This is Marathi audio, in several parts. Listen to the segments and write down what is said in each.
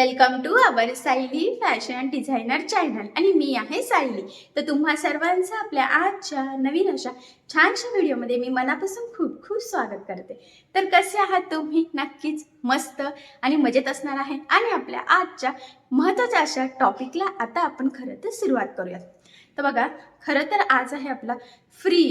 Welcome to our Sayali fashion designer channel. आणि मी आहे सायली. तर तुम्हा सर्वांचं आपल्या आजच्या नवीन अशा छानशा व्हिडिओमध्ये मी मनापासून खूप खूप स्वागत करते. तर कसे आहात तुम्ही? नक्कीच मस्त आणि मजेत असणार आहे. आणि आपल्या आजच्या महत्त्वाच्या अशा टॉपिकला आता आपण खरं तर सुरुवात करूयात. तर बघा खरं तर आज आहे आपला फ्री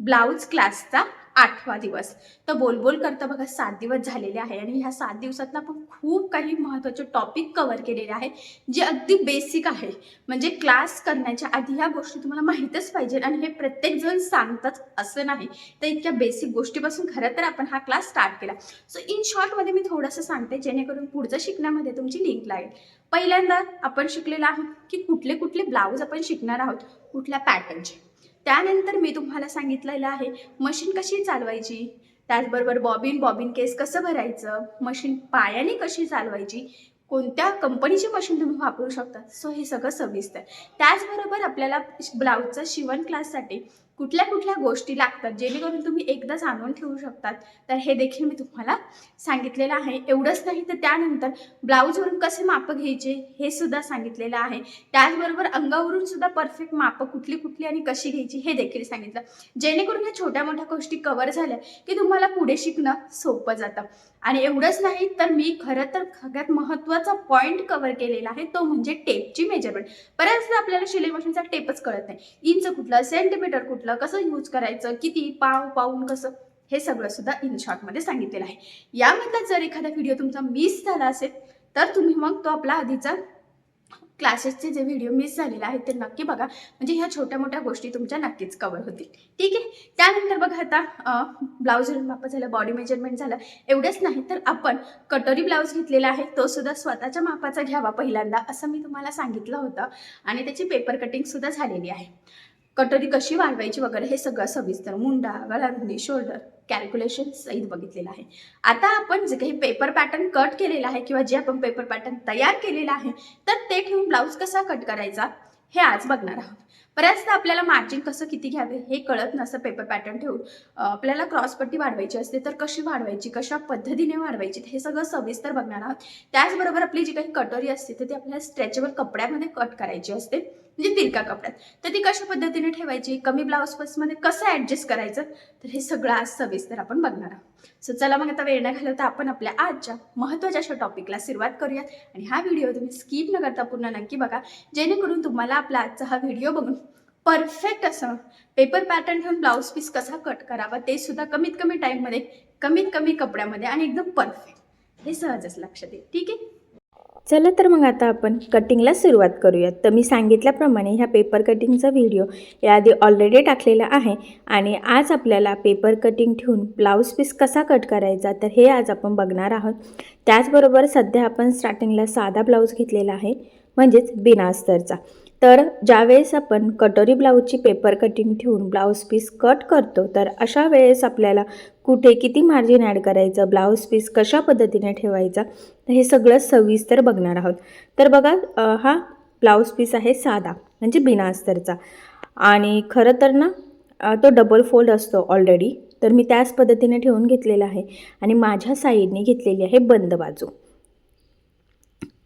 ब्लाऊज क्लासचा आठवा दिवस. तर बोलबोल करता बघा सात दिवस झालेले आहे आणि ह्या सात दिवसात आपण खूप काही महत्त्वाचे टॉपिक कवर केलेले आहे जे अगदी बेसिक आहे. म्हणजे क्लास करण्याच्या आधी ह्या गोष्टी तुम्हाला माहीतच पाहिजे आणि हे प्रत्येकजण सांगतात असं नाही. तर इतक्या बेसिक गोष्टीपासून खरं तर आपण हा क्लास स्टार्ट केला. सो इन शॉर्टमध्ये मी थोडंसं सांगते जेणेकरून पुढचं शिकण्यामध्ये तुमची लिंक लागेल. पहिल्यांदा आपण शिकलेलं आहोत की कुठले कुठले ब्लाऊज आपण शिकणार आहोत कुठल्या पॅटर्नचे त्यानंतर मी तुम्हाला सांगितलेलं आहे मशीन कशी चालवायची? त्याचबरोबर बॉबिन बॉबिन केस कसं भरायचं? मशीन पायाने कशी चालवायची? कोणत्या कंपनीची मशीन तुम्ही वापरू शकता? सो हे सगळं सविस्तर. त्याचबरोबर आपल्याला ब्लाऊजचा शिवण क्लाससाठी कुठल्या कुठल्या गोष्टी लागतात जेणेकरून तुम्ही एकदाच आणून ठेवू शकतात. तर हे देखील मी तुम्हाला सांगितलेलं आहे. एवढंच नाही तर त्यानंतर ब्लाऊजवरून कसे मापं घ्यायचे हे सुद्धा सांगितलेलं आहे. त्याचबरोबर अंगावरून सुद्धा परफेक्ट मापं कुठली कुठली आणि कशी घ्यायची हे देखील सांगितलं. जेणेकरून या छोट्या मोठ्या गोष्टी कवर झाल्या की तुम्हाला पुढे शिकणं सोपं जातं. आणि एवढंच नाही तर मी खरं तर सगळ्यात महत्त्वाचा पॉईंट कवर केलेला आहे तो म्हणजे टेपची मेजरमेंट बऱ्याचदा आपल्याला शिलाई मशीनचा टेपच कळत नाही. इंच कुठलं सेंटीमीटर कुठलं कसं यूज करायचं किती पाव पाऊन कसं? हे सगळं सुद्धा इन शॉर्टमध्ये सांगितलेलं आहे. यामधला जर एखादा व्हिडिओ तुमचा मिस झाला असेल तर तुम्ही मग तो आपला आधीचा क्लासेसचे जे व्हिडिओ मिस झालेले आहेत ते नक्की बघा. म्हणजे ह्या छोट्या मोठ्या गोष्टी तुमच्या नक्कीच कवर होतील. ठीक आहे? त्यानंतर बघा आता ब्लाऊज माप झालं बॉडी मेजरमेंट झालं एवढंच नाही तर आपण कटोरी ब्लाऊज घेतलेला आहे तो सुद्धा स्वतःच्या मापाचा घ्यावा पहिल्यांदा असं मी तुम्हाला सांगितलं होतं. आणि त्याची पेपर कटिंगसुद्धा झालेली आहे. कटोरी कशी वाढवायची वगैरे हे सगळं सविस्तर मुंडा गळारुंदी शोल्डर कॅल्क्युलेशन सहित बघितलेलं आहे. आता आपण जे काही पेपर पॅटर्न कट केलेला आहे किंवा जे आपण पेपर पॅटर्न तयार केलेला आहे तर ते ठेवून ब्लाऊज कसा कट करायचा हे आज बघणार आहोत. बऱ्याचदा आपल्याला मार्जिन कसं किती घ्यावे हे कळत नसतं पेपर पॅटर्न ठेवून. आपल्याला क्रॉसपट्टी वाढवायची असते तर कशी वाढवायची कशा पद्धतीने वाढवायची हे सगळं सविस्तर बघणार आहोत. त्याचबरोबर आपली जी काही कटोरी असते तर ती आपल्याला स्ट्रेचेबल कपड्यामध्ये कट करायची असते. म्हणजे तिरका कपड्यात. तर ती कशा पद्धतीने ठेवायची? कमी ब्लाऊज पीसमध्ये कसं ॲडजस्ट करायचं? तर हे सगळं आज सविस्तर आपण बघणार आहोत. सो चला मग आता वेळ न घालवता आपण आपल्या आजच्या महत्त्वाच्या अशा टॉपिकला सुरुवात करूयात. आणि हा व्हिडिओ तुम्ही स्किप न करता पूर्ण नक्की बघा. जेणेकरून तुम्हाला आपला आजचा हा व्हिडिओ बघून परफेक्ट असं पेपर पॅटर्न ठेवून ब्लाऊज पीस कसा कट करावा ते सुद्धा कमीत कमी टाईममध्ये कमीत कमी कपड्यामध्ये आणि एकदम परफेक्ट हे सहजच लक्षात येईल. ठीक आहे? चला तर मग आता आपण कटिंगला सुरुवात करूयात. तर मी सांगितल्याप्रमाणे ह्या पेपर कटिंगचा व्हिडिओ याआधी ऑलरेडी टाकलेला आहे आणि आज आपल्याला पेपर कटिंग ठेवून ब्लाऊज पीस कसा कट करायचा तर हे आज आपण बघणार आहोत. त्याचबरोबर सध्या आपण स्टार्टिंगला साधा ब्लाऊज घेतलेला आहे म्हणजेच बिना अस्तरचा. तर ज्यावेळेस आपण कटोरी ब्लाऊजची पेपर कटिंग ठेवून ब्लाऊज पीस कट करतो तर अशा वेळेस आपल्याला कुठे किती मार्जिन ॲड करायचं ब्लाऊज पीस कशा पद्धतीने ठेवायचा तर हे सगळं सविस्तर बघणार आहोत. तर बघा हा ब्लाऊज पीस आहे साधा म्हणजे बिना अस्तरचा. आणि खरं तर ना तो डबल फोल्ड असतो ऑलरेडी तर मी त्याच पद्धतीने ठेवून घेतलेला आहे. आणि माझ्या साईडने घेतलेली आहे बंद बाजू.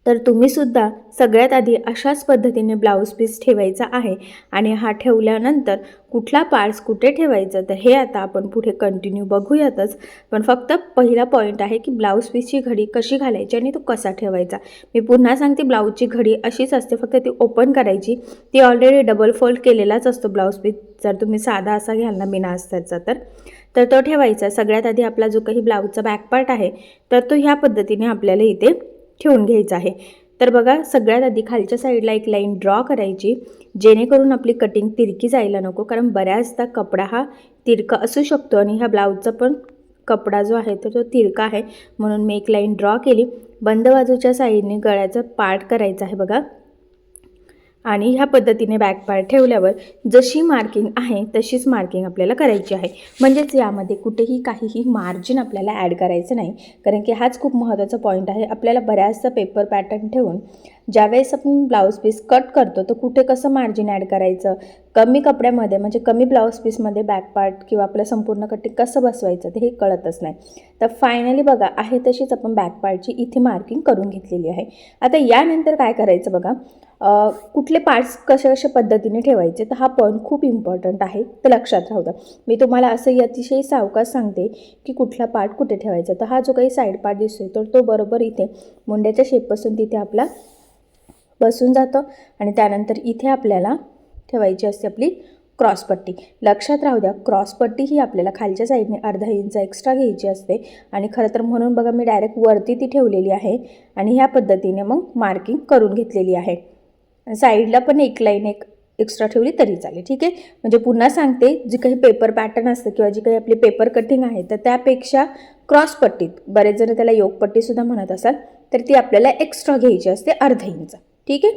तर तुम्हीसुद्धा सगळ्यात आधी अशाच पद्धतीने ब्लाऊज पीस ठेवायचा आहे. आणि हा ठेवल्यानंतर कुठला पार्ट्स कुठे ठेवायचा तर हे आता आपण पुढे कंटिन्यू बघूयातच. पण फक्त पहिला पॉईंट आहे की ब्लाऊज पीसची घडी कशी घालायची आणि तो कसा ठेवायचा. मी पुन्हा सांगते ब्लाऊजची घडी अशीच असते फक्त ती ओपन करायची. ती ऑलरेडी डबल फोल्ड केलेलाच असतो ब्लाऊज पीस जर तुम्ही साधा असा घ्याल ना बिना अस्तरचा तर. तर तो ठेवायचा. सगळ्यात आधी आपला जो काही ब्लाऊजचा बॅक पार्ट आहे तर तो ह्या पद्धतीने आपल्याला इथे ठेवून घ्यायचं आहे. तर बघा सगळ्यात आधी खालच्या साईडला एक लाईन ड्रॉ करायची जेणेकरून आपली कटिंग तिरकी जायला नको कारण बऱ्याचदा कपडा हा तिरका असू शकतो आणि ह्या ब्लाऊजचा पण कपडा जो आहे तर तो तिरका आहे. म्हणून मी एक लाईन ड्रॉ केली. बंद बाजूच्या साईडने गळ्याचा पार्ट करायचा आहे बघा. आणि ह्या पद्धतीने बॅक पार्ट ठेवल्यावर जशी मार्किंग आहे तशीच मार्किंग आपल्याला करायची आहे. म्हणजेच यामध्ये कुठेही काहीही मार्जिन आपल्याला ॲड करायचं नाही. कारण की हाच खूप महत्त्वाचा पॉईंट आहे. आपल्याला बऱ्याचदा पेपर पॅटर्न ठेवून ज्यावेळेस आपण ब्लाऊज पीस कट करतो तर कुठे कसं मार्जिन ॲड करायचं? कमी कपड्यामध्ये म्हणजे कमी ब्लाऊज पीसमध्ये बॅक पार्ट किंवा आपलं संपूर्ण कटिंग कसं बसवायचं ते हे कळतच नाही. तर फायनली बघा आहे तशीच आपण बॅक पार्टची इथे मार्किंग करून घेतलेली आहे. आता यानंतर काय करायचं बघा? कुठले पार्ट्स कशा कशा पद्धतीने ठेवायचे? तर हा पॉईंट खूप इम्पॉर्टंट आहे. तर लक्षात राहू द्या. मी तुम्हाला असंही अतिशय सावकाश सांगते की कुठला पार्ट कुठे ठेवायचा. तर हा जो काही साईड पार्ट दिसतोय तर तो बरोबर इथे मुंड्याच्या शेपपासून तिथे आपला बसून जातं आणि त्यानंतर इथे आपल्याला ठेवायची असते आपली क्रॉसपट्टी लक्षात राहू द्या क्रॉसपट्टी ही आपल्याला खालच्या साईडने अर्धा इंच एक्स्ट्रा घ्यायची असते आणि खरं तर म्हणून बघा मी डायरेक्ट वरती ती ठेवलेली आहे आणि ह्या पद्धतीने मग मार्किंग करून घेतलेली आहे. साईडला पण एक लाईन एक एक्स्ट्रा ठेवली तरी चालेल. ठीक आहे? म्हणजे पुन्हा सांगते जी काही पेपर पॅटर्न असतं किंवा जी काही आपली पेपर कटिंग आहे तर त्यापेक्षा क्रॉसपट्टीत बरेच जण त्याला योगपट्टीसुद्धा म्हणत असाल तर ती आपल्याला एक्स्ट्रा घ्यायची असते अर्धा इंच. ठीक आहे?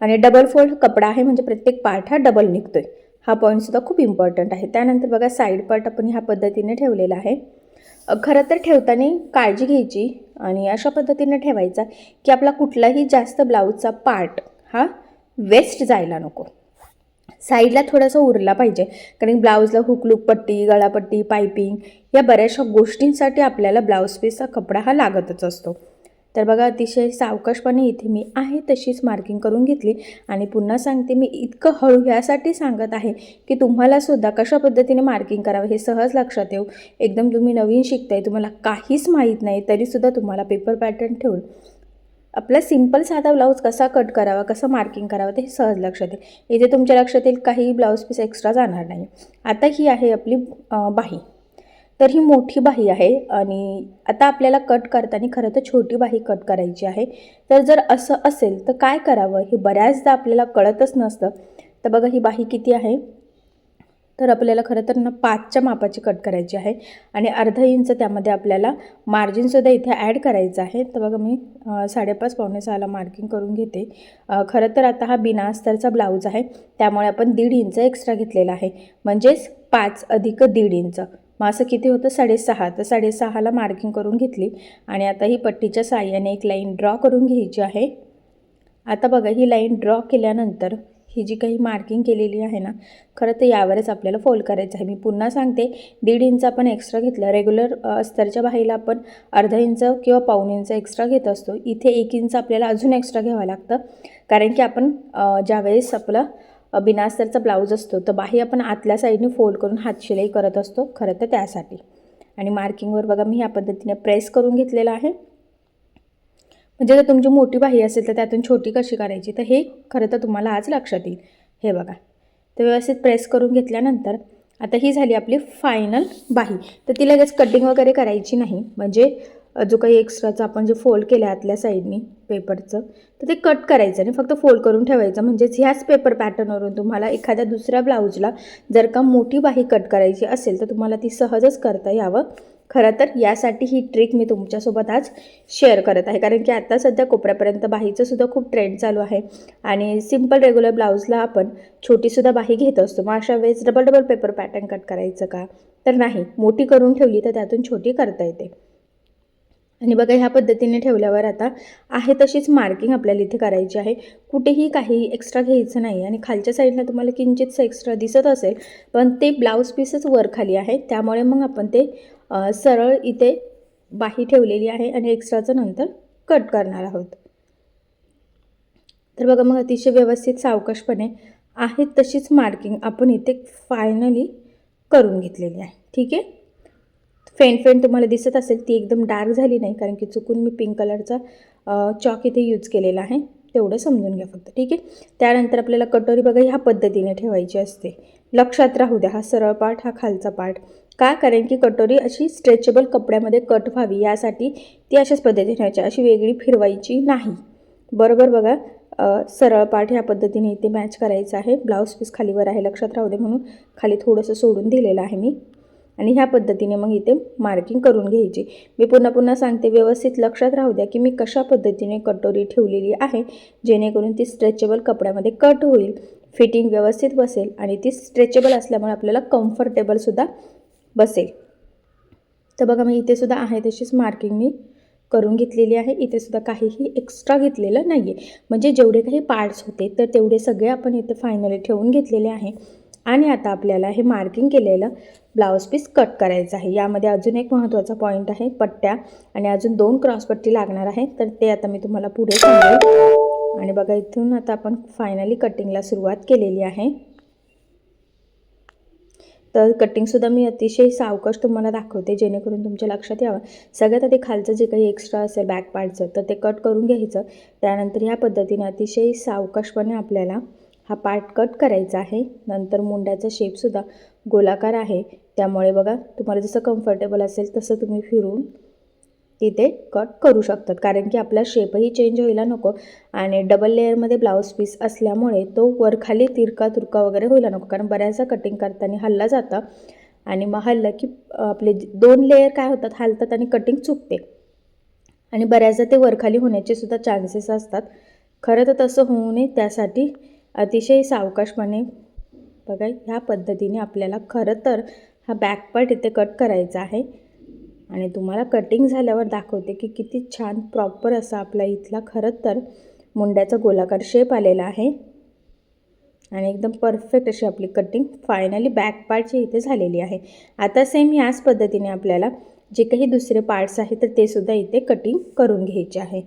आणि डबल फोल्ड कपडा आहे म्हणजे प्रत्येक पार्ट हा डबल निघतोय. हा पॉईंटसुद्धा खूप इम्पॉर्टंट आहे. त्यानंतर बघा साईड पार्ट आपण ह्या पद्धतीने ठेवलेला आहे. खरं तर ठेवताना काळजी घ्यायची आणि अशा पद्धतीने ठेवायचा की आपला कुठलाही जास्त ब्लाऊजचा पार्ट हा? वेस्ट जायला नको. साईडला थोडासा उरला पाहिजे. कारण ब्लाऊजला हुकलूक पट्टी गळापट्टी पायपिंग या बऱ्याचशा गोष्टींसाठी आपल्याला ब्लाऊज पीसचा कपडा हा लागतच असतो. तर बघा अतिशय सावकाशपणे इथे मी आहे तशीच मार्किंग करून घेतली. आणि पुन्हा सांगते मी इतकं हळू ह्यासाठी सांगत आहे की तुम्हालासुद्धा कशा पद्धतीने मार्किंग करावं हे सहज लक्षात येऊ. एकदम तुम्ही नवीन शिकताय तुम्हाला काहीच माहीत नाही तरीसुद्धा तुम्हाला पेपर पॅटर्न ठेवून आपला सिंपल साधा ब्लाऊज कसा कट करावा कसं मार्किंग करावं ते सहज लक्षात येईल. इथे तुमच्या लक्षात येईल काही ब्लाऊज पीस एक्स्ट्रा जाणार नाही. आता ही आहे आपली बाही. तर ही मोठी बाही आहे आणि आता आपल्याला कट करताना खरं तर छोटी बाही कट करायची आहे. तर जर असं असेल तर काय करावं हे बऱ्याचदा आपल्याला कळतच नसतं. तर बघा ही बाही किती आहे? तर आपल्याला खरं तर ना पाचच्या मापाची कट करायची आहे. आणि अर्धा इंच त्यामध्ये आपल्याला मार्जिनसुद्धा इथे ॲड करायचं आहे. तर बघा मी साडेपाच पावणे सहाला मार्किंग करून घेते. खरं तर आता हा बिना अस्तरचा ब्लाऊज आहे. त्यामुळे आपण दीड इंच एक्स्ट्रा घेतलेला आहे. म्हणजेच पाच अधिक दीड इंच. मग असं किती होतं? साडेसहा. तर साडेसहाला मार्किंग करून घेतली. आणि आता ही पट्टीच्या साह्याने एक लाईन ड्रॉ करून घ्यायची आहे. आता बघा ही लाईन ड्रॉ केल्यानंतर ही जी काही मार्किंग केलेली आहे ना खरं तर यावरच आपल्याला फोल्ड करायचं आहे. मी पुन्हा सांगते दीड इंच आपण एक्स्ट्रा घेतलं. रेग्युलर अस्तरच्या बाहीला आपण अर्धा इंच किंवा पाऊण इंच एक्स्ट्रा घेत असतो. इथे एक इंच आपल्याला अजून एक्स्ट्रा घ्यावं लागतं. कारण की आपण ज्यावेळेस आपलं बिनास्तरचा ब्लाऊज असतो तर बाही आपण आतल्या साईडने फोल्ड करून हातशिलाई करत असतो खरं तर त्यासाठी. आणि मार्किंगवर बघा मी ह्या पद्धतीने प्रेस करून घेतलेलं आहे. म्हणजे जर तुमची मोठी बाही असेल तर त्यातून छोटी कशी करायची? तर हे खरं तर तुम्हाला आज लक्षात येईल. हे बघा. तर व्यवस्थित प्रेस करून घेतल्यानंतर आता ही झाली आपली फायनल बाही. तर ती लगेच कटिंग वगैरे करायची नाही. म्हणजे जो काही एक्स्ट्राचं आपण जे फोल्ड केलं आहे आतल्या साईडनी पेपरचं तर ते कट करायचं आणि फक्त फोल्ड करून ठेवायचं. म्हणजेच ह्याच पेपर पॅटर्नवरून तुम्हाला एखाद्या दुसऱ्या ब्लाऊजला जर का मोठी बाही कट करायची असेल तर तुम्हाला ती सहजच करता यावं. खरं तर यासाठी ही ट्रिक मी तुमच्यासोबत आज शेअर करत आहे. कारण की आता सध्या कोपऱ्यापर्यंत बाहीचंसुद्धा खूप ट्रेंड चालू आहे. आणि सिंपल रेग्युलर ब्लाऊजला आपण छोटीसुद्धा बाही घेत असतो. मग अशा वेळेस double double paper pattern cut करायचं का? तर नाही. मोठी करून ठेवली तर त्यातून छोटी करता येते. आणि बघा ह्या पद्धतीने ठेवल्यावर आता आहे तशीच मार्किंग आपल्याला इथे करायची आहे. कुठेही काही एक्स्ट्रा घ्यायचं नाही. आणि खालच्या साईडला तुम्हाला किंचितसं एक्स्ट्रा दिसत असेल पण ते ब्लाऊज पीसच वर खाली आहे. त्यामुळे मग आपण ते सरळ इथे बाही ठेवलेली आहे आणि एक्स्ट्राचं नंतर कट करणार आहोत. तर बघा मग अतिशय व्यवस्थित सावकाशपणे आहे तशीच मार्किंग आपण इथे फायनली करून घेतलेली आहे. ठीक आहे? फेन फेन तुम्हाला दिसत असेल ती एकदम डार्क झाली नाही कारण की चुकून मी पिंक कलरचा चॉक इथे यूज केलेला आहे. तेवढं समजून घ्या फक्त. ठीक आहे? त्यानंतर आपल्याला कटोरी बघा ह्या पद्धतीने ठेवायची असते. लक्षात राहू द्या हा सरळ पार्ट हा खालचा पार्ट का? कारण की कटोरी अशी स्ट्रेचेबल कपड्यामध्ये कट व्हावी यासाठी ती अशाच पद्धतीने ठेवायची. अशी वेगळी फिरवायची नाही. बरोबर बघा सरळ पाठ ह्या पद्धतीने इथे मॅच करायचं आहे. ब्लाऊज पीस खालीवर आहे लक्षात राहू दे म्हणून खाली थोडंसं सोडून दिलेलं आहे मी. आणि ह्या पद्धतीने मग इथे मार्किंग करून घ्यायची. मी पुन्हा पुन्हा सांगते व्यवस्थित लक्षात राहू द्या की मी कशा पद्धतीने कटोरी ठेवलेली आहे जेणेकरून ती स्ट्रेचेबल कपड्यामध्ये कट होईल. फिटिंग व्यवस्थित बसेल आणि ती स्ट्रेचेबल असल्यामुळे आपल्याला कम्फर्टेबलसुद्धा बसेल. तर बघा मी इथे सुद्धा आहे तशीच मार्किंग मी करून घेतलेली आहे. इथेसुद्धा काहीही एक्स्ट्रा घेतलेलं नाही आहे म्हणजे जेवढे काही पार्ट्स होते तर तेवढे सगळे आपण इथे फायनली ठेवून घेतलेले आहे. आणि आता आपल्याला हे मार्किंग केलेलं ब्लाऊज पीस कट करायचं आहे. यामध्ये अजून एक महत्त्वाचा पॉईंट आहे पट्ट्या. आणि अजून दोन क्रॉसपट्टी लागणार आहे तर ते आता मी तुम्हाला पुढे सांगेल. आणि बघा इथून आता आपण फायनली कटिंगला सुरुवात केलेली आहे. तर कटिंगसुद्धा मी अतिशय सावकाश तुम्हाला दाखवते जेणेकरून तुमच्या लक्षात यावं. सगळ्यात आधी खालचं जे काही एक्स्ट्रा असेल बॅक पार्टचं तर ते कट करून घ्यायचं. त्यानंतर ह्या पद्धतीने अतिशय सावकाशपणे आपल्याला हा पार्ट कट करायचा आहे. नंतर मुंड्याचा शेपसुद्धा गोलाकार आहे. त्यामुळे बघा तुम्हाला जसं कम्फर्टेबल असेल तसं तुम्ही फिरून तिथे कट करू शकतात. कारण की आपला शेपही चेंज व्हायला नको आणि डबल लेअरमध्ये ब्लाऊज पीस असल्यामुळे तो वरखाली तिरका तुरका वगैरे व्हायला नको. कारण बऱ्याचदा कटिंग करताना हल्ला जातं आणि मग हल्लं की आपले दोन लेअर काय होतात हलतात आणि कटिंग चुकते. आणि बऱ्याचदा ते वरखाली होण्याचे सुद्धा चान्सेस असतात. खरं तर तसं होऊ नये. त्यासाठी अतिशय सावकाशपणे बघा ह्या पद्धतीने आपल्याला खरं तर हा बॅक पार्ट इथे कट करायचा आहे. आणि तुम्हाला कटिंग झाल्यावर दाखवते की किती छान प्रॉपर असा आपला इथला खरं तर मुंड्याचा गोलाकार शेप आलेला आहे. आणि एकदम परफेक्ट अशी आपली कटिंग फायनली बॅक पार्टची इथे झालेली आहे. आता सेम याच पद्धतीने आपल्याला जे काही दुसरे पार्ट्स आहेत तर ते सुद्धा इथे कटिंग करून घ्यायचे आहे.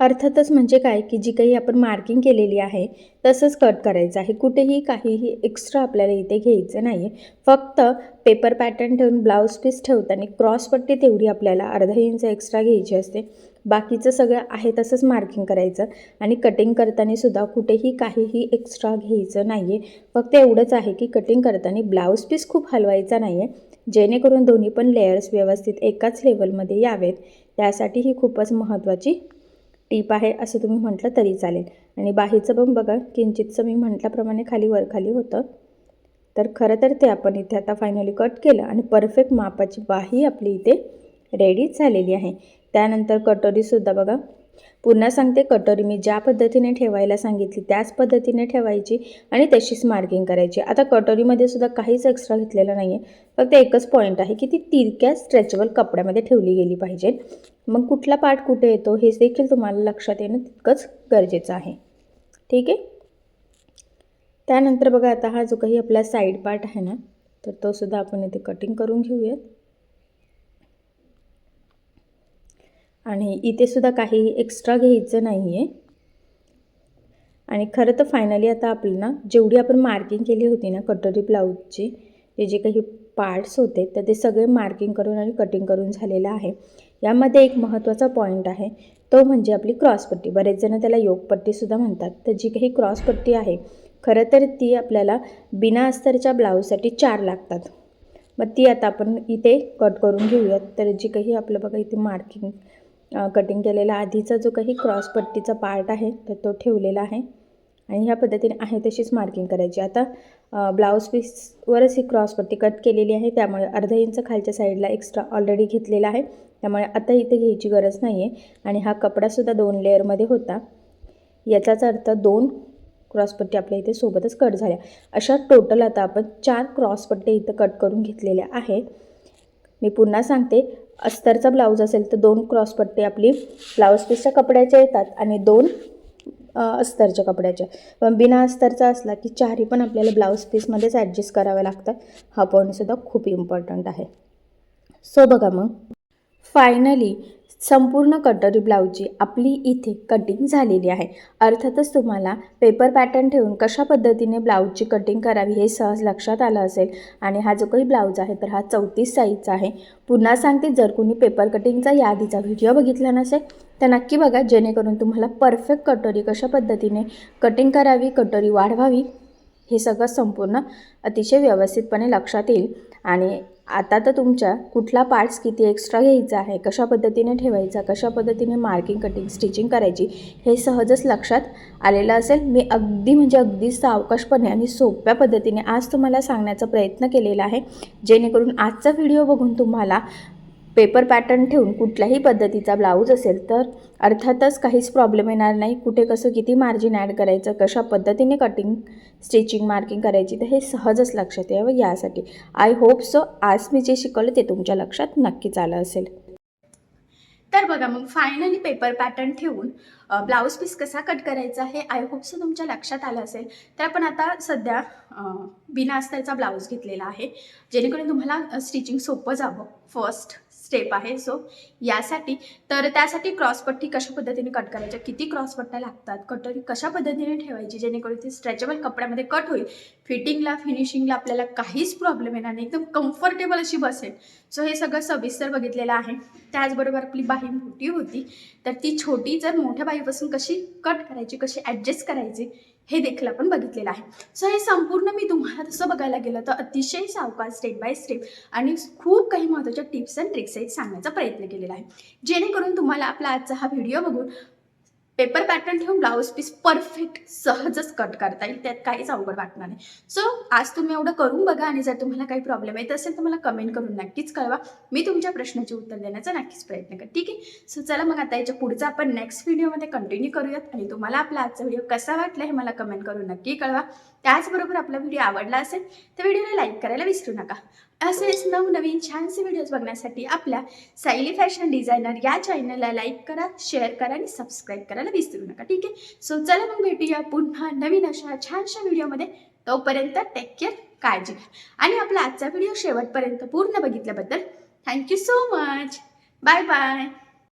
अर्थातच म्हणजे काय? की जी काही आपण मार्किंग केलेली आहे तसंच कट करायचं आहे. कुठेही काहीही एक्स्ट्रा आपल्याला इथे घ्यायचं नाही आहे फक्त पेपर पॅटर्न ठेवून ब्लाऊज पीस ठेवताना क्रॉसपट्टी तेवढी आपल्याला अर्धा इंच एक्स्ट्रा घ्यायची असते. बाकीचं सगळं आहे तसंच मार्किंग करायचं आणि कटिंग करताना सुद्धा कुठेही काहीही एक्स्ट्रा घ्यायचं नाही आहे फक्त एवढंच आहे की कटिंग करताना ब्लाऊज पीस खूप हलवायचा नाही आहे जेणेकरून दोन्ही पण लेयर्स व्यवस्थित एकाच लेवलमध्ये यावेत. त्यासाठी ही खूपच महत्त्वाची टीप आहे असं तुम्ही म्हटलं तरी चालेल. आणि बाहीचं पण बघा किंचितचं मी म्हटल्याप्रमाणे खाली वर खाली होतं. तर खरं तर ते आपण इथे आता फायनली कट केलं आणि परफेक्ट मापाची बाही आपली इथे रेडी झालेली आहे. त्यानंतर कटोरीसुद्धा बघा पुन्हा सांगते कटोरी मी ज्या पद्धतीने ठेवायला सांगितली त्याच पद्धतीने ठेवायची आणि तशीच मार्किंग करायची. आता कटोरीमध्ये सुद्धा काहीच एक्स्ट्रा घेतलेलं नाही आहे फक्त एकच पॉईंट आहे की ती तिरक्या स्ट्रेचेबल कपड्यामध्ये ठेवली गेली पाहिजे. मग कुठला पार्ट कुठे येतो हे देखील तुम्हाला लक्षात येणं तितकंच गरजेचं आहे. ठीक आहे? त्यानंतर बघा आता हा जो काही आपला साईड पार्ट आहे ना तर तो सुद्धा आपण इथे कटिंग करून घेऊयात. आणि इथे सुद्धा काहीही एक्स्ट्रा घ्यायचं नाही आहे आणि खरं तर फायनली आता आपल्याला जेवढी आपण मार्किंग केली होती ना कटोरी ब्लाऊजची ते जे काही पार्ट्स होते तर ते सगळे मार्किंग करून आणि कटिंग करून झालेलं आहे. यामध्ये एक महत्त्वाचा पॉईंट आहे तो म्हणजे आपली क्रॉसपट्टी बरेच जण त्याला योगपट्टीसुद्धा म्हणतात. तर जी काही क्रॉसपट्टी आहे खरं तर ती आपल्याला बिना अस्तरच्या ब्लाऊजसाठी चार लागतात. मग ती आता आपण इथे कट करून घेऊयात. तर जी काही आपलं बघा इथे मार्किंग कटिंग केलेला आधीचा जो काही क्रॉसपट्टीचा पार्ट आहे तर तो ठेवलेला आहे. आणि ह्या पद्धतीने आहे तशीच मार्किंग करायची. आता ब्लाऊज पीसवरच ही क्रॉसपट्टी कट केलेली आहे. त्यामुळे अर्धा इंच खालच्या साईडला एक्स्ट्रा ऑलरेडी घेतलेला आहे. त्यामुळे आता इथे घ्यायची गरज नाही आहे आणि हा कपडासुद्धा दोन लेअरमध्ये होता. याचाच अर्थ दोन क्रॉसपट्टी आपल्या इथे सोबतच कट झाल्या. अशा टोटल आता आपण चार क्रॉसपट्टी इथं कट करून घेतलेल्या आहे मी पुन्हा सांगते अस्तरचा ब्लाऊज असेल तर दोन क्रॉसपट्टी आपली ब्लाऊज पीसच्या कपड्याच्या येतात आणि दोन अस्तरच्या कपड्याच्या. पण बिना अस्तरचा असला की चारही पण आपल्याला ब्लाऊज पीसमध्येच ॲडजस्ट करावं लागतात. हा पॉईंटसुद्धा खूप इम्पॉर्टंट आहे. सो बघा मग. फायनली संपूर्ण कटोरी ब्लाऊजची आपली इथे कटिंग झालेली आहे. अर्थातच तुम्हाला पेपर पॅटर्न ठेवून कशा पद्धतीने ब्लाऊजची कटिंग करावी हे सहज लक्षात आलं असेल. आणि हा जो काही ब्लाऊज आहे तर हा चौतीस साईजचा आहे. पुन्हा सांगते जर कोणी पेपर कटिंगचा याआधीचा व्हिडिओ बघितला नसेल तर नक्की बघा जेणेकरून तुम्हाला परफेक्ट कटोरी कशा पद्धतीने कटिंग करावी कटोरी वाढवावी हे सगळं संपूर्ण अतिशय व्यवस्थितपणे लक्षात येईल. आणि आता तर तुमच्या कुठला पार्ट्स किती एक्स्ट्रा घ्यायचा आहे? कशा पद्धतीने ठेवायचा? कशा पद्धतीने मार्किंग कटिंग स्टिचिंग करायची? हे सहजच लक्षात आलेलं असेल. मी अगदी म्हणजे अगदी सावकाशपणे आणि सोप्या पद्धतीने आज तुम्हाला सांगण्याचा प्रयत्न केलेला आहे. जेणेकरून आजचा व्हिडिओ बघून तुम्हाला पेपर पॅटर्न ठेवून कुठल्याही पद्धतीचा ब्लाऊज असेल तर अर्थातच काहीच प्रॉब्लेम येणार नाही. कुठे कसं किती मार्जिन ॲड करायचं कशा पद्धतीने कटिंग स्टिचिंग मार्किंग करायची तर हे सहजच लक्षात यावं यासाठी. आय होप सो आज मी जे शिकवलं ते तुमच्या लक्षात नक्कीच आलं असेल. तर बघा मग फायनली पेपर पॅटर्न ठेवून ब्लाऊज पीस कसा कट करायचा हे आय होपचं तुमच्या लक्षात आलं असेल. तर आपण आता सध्या बिना अस्तरचा ब्लाऊज घेतलेला आहे. जेणेकरून तुम्हाला स्टिचिंग सोपं जावं. फर्स्ट स्टेप आहे. सो यासाठी तर त्यासाठी क्रॉसपट्टी कशा पद्धतीने कट करायच्या? किती क्रॉसपट्ट्या लागतात? कटोरी कशा पद्धतीने ठेवायची? जेणेकरून ती स्ट्रेचेबल कपड्यामध्ये कट होईल. फिटिंगला फिनिशिंगला आपल्याला काहीच प्रॉब्लेम येणार नाही. एकदम कम्फर्टेबल अशी बसेल सो हे सगळं सविस्तर बघितलेलं आहे. त्याचबरोबर आपली बाही मोठी होती. तर ती छोटी जर मोठ्या बाईपासून कशी कट करायची? कशी ॲडजस्ट करायची? हे देखील आपण बघितलेलं आहे. सो हे संपूर्ण मी तुम्हाला तसं बघायला गेलं तर अतिशय सावकाश स्टेप बाय स्टेप आणि खूप काही महत्त्वाच्या टिप्स अँड ट्रिक्स आहेत सांगण्याचा प्रयत्न केलेला आहे. जेणेकरून तुम्हाला आपला आजचा हा व्हिडिओ बघून पेपर पॅटर्न ठेवून ब्लाऊज पीस परफेक्ट सहजच कट करता येईल. त्यात काहीच अवघड वाटणार नाही. सो आज तुम्ही एवढं करून बघा आणि जर तुम्हाला काही प्रॉब्लेम येत असेल तर मला कमेंट करून नक्कीच कळवा. मी तुमच्या प्रश्नाचे उत्तर देण्याचा नक्कीच प्रयत्न कर ठीक आहे? सो चला मग आता याच्या पुढचा आपण नेक्स्ट व्हिडिओमध्ये कंटिन्यू करूयात. आणि तुम्हाला आपला आजचा व्हिडिओ कसा वाटला हे मला कमेंट करून नक्की कळवा. त्याचबरोबर आपला व्हिडिओ आवडला असेल तर व्हिडिओला लाईक करायला विसरू नका. असेच नवनवीन छानसे व्हिडिओज बघण्यासाठी आपल्या सायली फॅशन डिझायनर या चॅनलला लाईक करा शेअर करा आणि सबस्क्राईब करायला विसरू नका. ठीक आहे? सो चला मग भेटूया पुन्हा नवीन अशा छानशा व्हिडिओमध्ये तोपर्यंत टेक केअर काळजी घ्या. आणि आपला आजचा व्हिडिओ शेवटपर्यंत पूर्ण बघितल्याबद्दल thank you so much bye bye